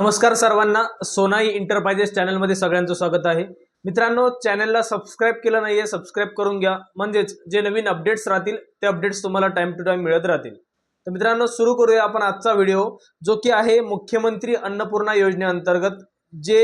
नमस्कार सर्वांना सोनाई इंटरप्राइजेस चॅनलमध्ये सगळ्यांचं स्वागत आहे. मित्रांनो चॅनलला सबस्क्राईब केलं नाही आहे सबस्क्राईब करून घ्या. म्हणजेच जे नवीन अपडेट्स राहतील ते अपडेट्स तुम्हाला टाइम टू टाइम मिळत राहतील. तर मित्रांनो सुरू करूया आपण आजचा व्हिडिओ जो की आहे मुख्यमंत्री अन्नपूर्णा योजनेअंतर्गत जे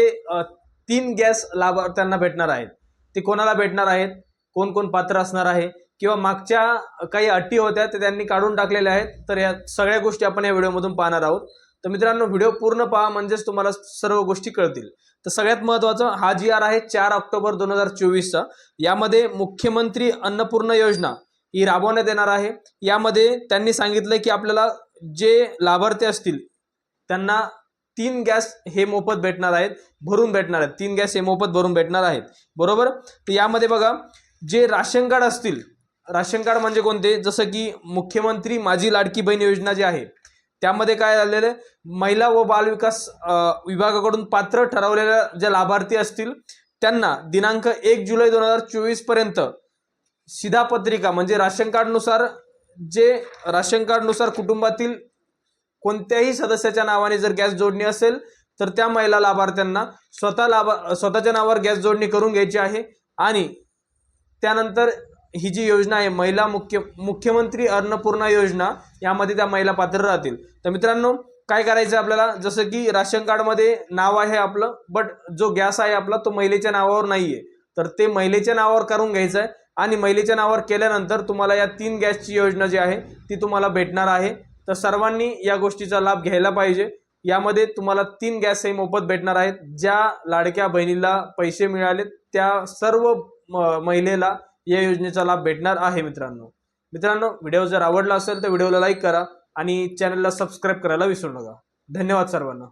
तीन गॅस लाभार्थ्यांना भेटणार आहेत. ते कोणाला भेटणार आहेत? कोण कोण पात्र असणार आहे? किंवा मागच्या काही अटी होत्या ते त्यांनी काढून टाकलेल्या आहेत. तर या सगळ्या गोष्टी आपण या व्हिडिओमधून पाहणार आहोत. तर मित्रांनो व्हिडिओ पूर्ण पहा म्हणजेच तुम्हाला सर्व गोष्टी कळतील. तर सगळ्यात महत्त्वाचं हा जी आर आहे चार ऑक्टोबर दोन हजार चोवीसचा. यामध्ये मुख्यमंत्री अन्नपूर्ण योजना ही राबवण्यात येणार आहे. यामध्ये त्यांनी सांगितलं की आपल्याला जे लाभार्थी असतील त्यांना तीन गॅस हे मोफत भेटणार आहेत भरून भेटणार आहेत. तीन गॅस हे मोफत भरून भेटणार आहेत. बरोबर? तर यामध्ये बघा जे राशन कार्ड असतील राशन कार्ड म्हणजे कोणते? जसं की मुख्यमंत्री माझी लाडकी बहीण योजना जी आहे त्यामध्ये काय झालेलं आहे? महिला व बालविकास विभागाकडून पात्र ठरवलेल्या ज्या लाभार्थी असतील त्यांना दिनांक एक जुलै दोन हजार चोवीसपर्यंत शिधापत्रिका म्हणजे राशन कार्डनुसार जे राशन कार्डनुसार कुटुंबातील कोणत्याही सदस्याच्या नावाने जर गॅस जोडणी असेल तर त्या महिला लाभार्थ्यांना स्वतः लाभा स्वतःच्या नावावर गॅस जोडणी करून घ्यायची आहे. आणि त्यानंतर ही जी योजना आहे महिला मुख्य मुख्यमंत्री अन्नपूर्णा योजना यामध्ये त्या महिला पात्र राहतील. तर मित्रांनो काय करायचं आपल्याला? जसं की राशन कार्डमध्ये नाव आहे आपलं बट जो गॅस आहे आपला तो महिलेच्या नावावर नाही आहे तर ते महिलेच्या नावावर करून घ्यायचं आहे आणि महिलेच्या नावावर केल्यानंतर तुम्हाला या तीन गॅसची योजना जी आहे ती तुम्हाला भेटणार आहे. तर सर्वांनी या गोष्टीचा लाभ घ्यायला पाहिजे. यामध्ये तुम्हाला तीन गॅस हे मोफत भेटणार आहेत ज्या लाडक्या बहिणीला पैसे मिळाले त्या सर्व म- महिलेला या योजनेचा लाभ भेटणार आहे मित्रांनो. मित्रांनो व्हिडिओ जर आवडला असेल तर व्हिडिओला लाईक करा आणि चॅनलला सबस्क्राईब करायला विसरू नका. धन्यवाद सर्वांना.